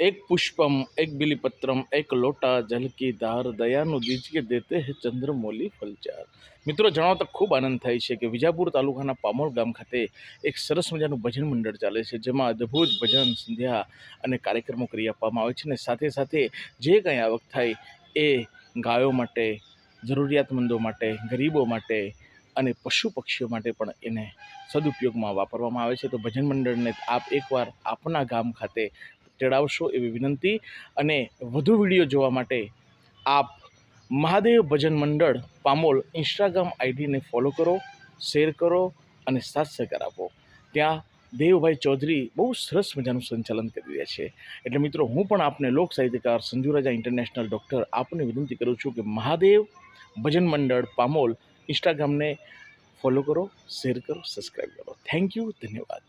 એક પુષ્પમ, એક બિલીપત્રમ, એક લોટા, જલકી, ધાર, દયાનું દીજકે દેતે હે ચંદ્રમૌલી ફલચાર. મિત્રો, જણાવતા ખૂબ આનંદ થાય છે કે વિજાપુર તાલુકાના પામોલ ગામ ખાતે એક સરસ મજાનું ભજન મંડળ ચાલે છે, જેમાં અદ્ભુત ભજન, સંધ્યા અને કાર્યક્રમો કરી આપવામાં આવે છે અને સાથે સાથે જે કંઈ આવક થાય એ ગાયો માટે, જરૂરિયાતમંદો માટે, ગરીબો માટે અને પશુ પક્ષીઓ માટે પણ એને સદુપયોગમાં વાપરવામાં આવે છે. તો ભજન મંડળને આપ એકવાર આપના ગામ ખાતે તેડાવશો એવી વિનંતી અને વધુ વીડિયો જોવા માટે આપ મહાદેવ ભજન મંડળ પામોલ ઇન્સ્ટાગ્રામ આઈડીને ફોલો કરો, શેર કરો અને સાથ સહકાર આપો. ત્યાં દેવભાઈ ચૌધરી બહુ સરસ મજાનું સંચાલન કરી રહ્યા છે. એટલે મિત્રો, હું પણ આપને લોક સાહિત્યકાર સંજુ રાજા ઇન્ટરનેશનલ ડૉક્ટર આપને વિનંતી કરું છું કે મહાદેવ ભજન મંડળ પામોલ ઇન્સ્ટાગ્રામને ફોલો કરો, શેર કરો સબસ્ક્રાઈબ કરો. થેન્ક યુ, ધન્યવાદ.